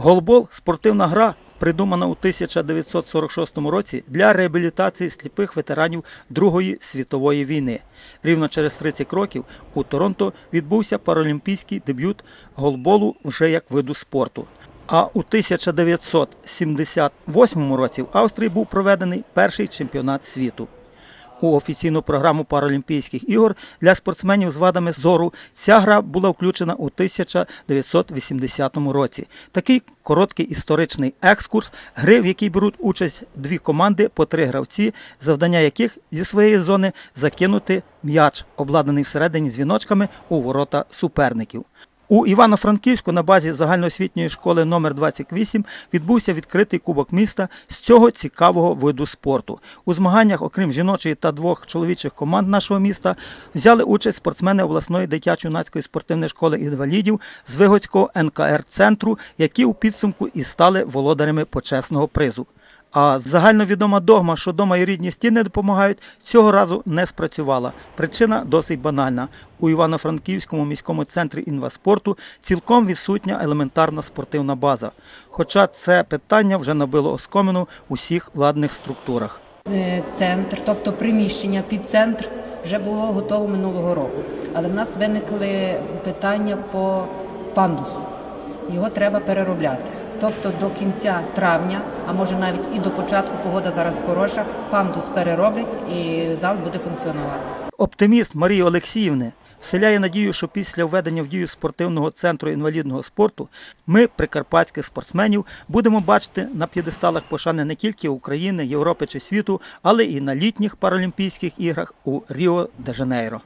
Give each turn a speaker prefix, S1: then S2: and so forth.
S1: Голбол спортивна гра, придумана у 1946 році для реабілітації сліпих ветеранів Другої світової війни. Рівно через 30 років у Торонто відбувся паралімпійський дебют голболу вже як виду спорту. А у 1978 році в Австрії був проведений перший чемпіонат світу. У офіційну програму Паралімпійських ігор для спортсменів з вадами зору ця гра була включена у 1980 році. Такий короткий історичний екскурс, гри, в якій беруть участь дві команди по три гравці, завдання яких зі своєї зони закинути м'яч, обладнаний всередині дзвіночками у ворота суперників. У Івано-Франківську на базі загальноосвітньої школи номер 28 відбувся відкритий кубок міста з цього цікавого виду спорту. У змаганнях, окрім жіночої та двох чоловічих команд нашого міста, взяли участь спортсмени обласної дитячо-юнацької спортивної школи інвалідів з Вигодського НКР центру, які у підсумку і стали володарями почесного призу. А загальновідома догма, що дома і рідні стіни допомагають, цього разу не спрацювала. Причина досить банальна. У Івано-Франківському міському центрі інваспорту цілком відсутня елементарна спортивна база. Хоча це питання вже набило оскомину у всіх владних структурах.
S2: Е, Центр, тобто приміщення під центр, вже було готово минулого року. Але в нас виникли питання по пандусу. Його треба переробляти. Тобто до кінця травня, а може навіть і до початку погода зараз хороша, пандус перероблять і зал буде функціонувати.
S1: Оптиміст Марії Олексіївни вселяє надію, що після введення в дію спортивного центру інвалідного спорту ми, прикарпатських спортсменів, будемо бачити на п'єдесталах пошани не тільки України, Європи чи світу, але і на літніх паралімпійських іграх у Ріо де Жанейро.